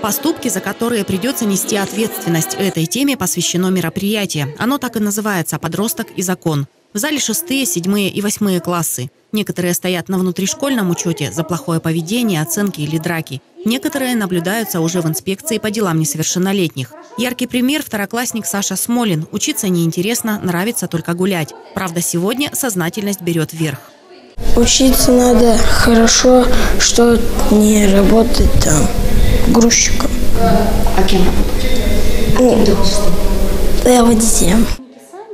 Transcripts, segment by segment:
Поступки, за которые придется нести ответственность. Этой теме посвящено мероприятие. Оно так и называется «Подросток и закон». В зале шестые, седьмые и восьмые классы. Некоторые стоят на внутришкольном учете за плохое поведение, оценки или драки. Некоторые наблюдаются уже в инспекции по делам несовершеннолетних. Яркий пример – второклассник Саша Смолин. Учиться неинтересно, нравится только гулять. Правда, сегодня сознательность берет вверх. Учиться надо хорошо, что не работать там грузчиком. А кем работать? А Я водителем.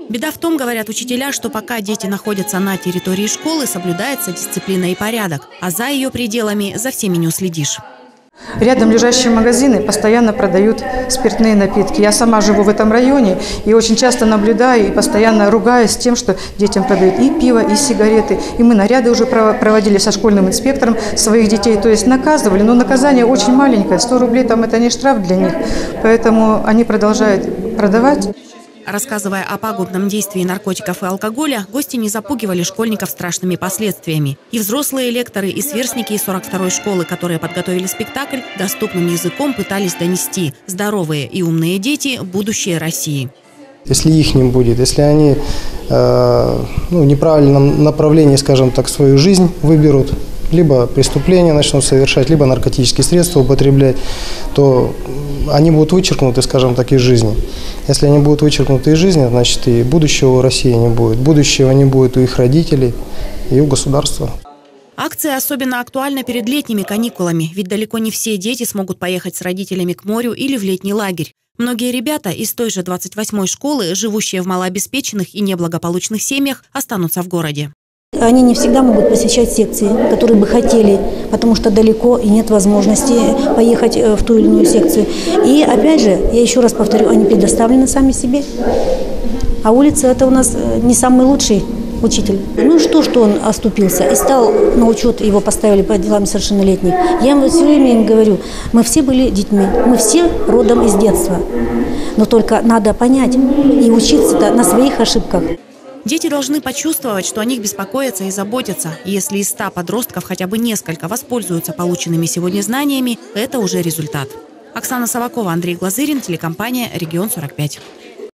Беда в том, говорят учителя, что пока дети находятся на территории школы, соблюдается дисциплина и порядок, а за ее пределами за всеми не уследишь. Рядом лежащие магазины постоянно продают спиртные напитки. Я сама живу в этом районе и очень часто наблюдаю и постоянно ругаюсь тем, что детям продают и пиво, и сигареты. И мы наряды уже проводили со школьным инспектором своих детей, то есть наказывали. Но наказание очень маленькое, 100 рублей там это не штраф для них. Поэтому они продолжают продавать. Рассказывая о пагубном действии наркотиков и алкоголя, гости не запугивали школьников страшными последствиями. И взрослые лекторы, и сверстники из 42-й школы, которые подготовили спектакль, доступным языком пытались донести «здоровые и умные дети – будущее России». Если их не будет, если они э, ну, в неправильном направлении, скажем так, свою жизнь выберут, либо преступления начнут совершать, либо наркотические средства употреблять, то они будут вычеркнуты, скажем так, из жизни. Если они будут вычеркнуты из жизни, значит и будущего у России не будет. Будущего не будет у их родителей и у государства. Акция особенно актуальна перед летними каникулами, ведь далеко не все дети смогут поехать с родителями к морю или в летний лагерь. Многие ребята из той же 28-й школы, живущие в малообеспеченных и неблагополучных семьях, останутся в городе. Они не всегда могут посещать секции, которые бы хотели, потому что далеко и нет возможности поехать э, в ту или иную секцию. И опять же, я еще раз повторю, они предоставлены сами себе. А улица это у нас э, не самый лучший учитель. Ну что, что он оступился и стал на учет, его поставили по делам совершеннолетних. Я им все время им говорю, мы все были детьми, мы все родом из детства. Но только надо понять и учиться-то на своих ошибках. Дети должны почувствовать, что о них беспокоятся и заботятся. если из 100 подростков хотя бы несколько воспользуются полученными сегодня знаниями, это уже результат. Оксана Савакова, Андрей Глазырин, телекомпания «Регион 45».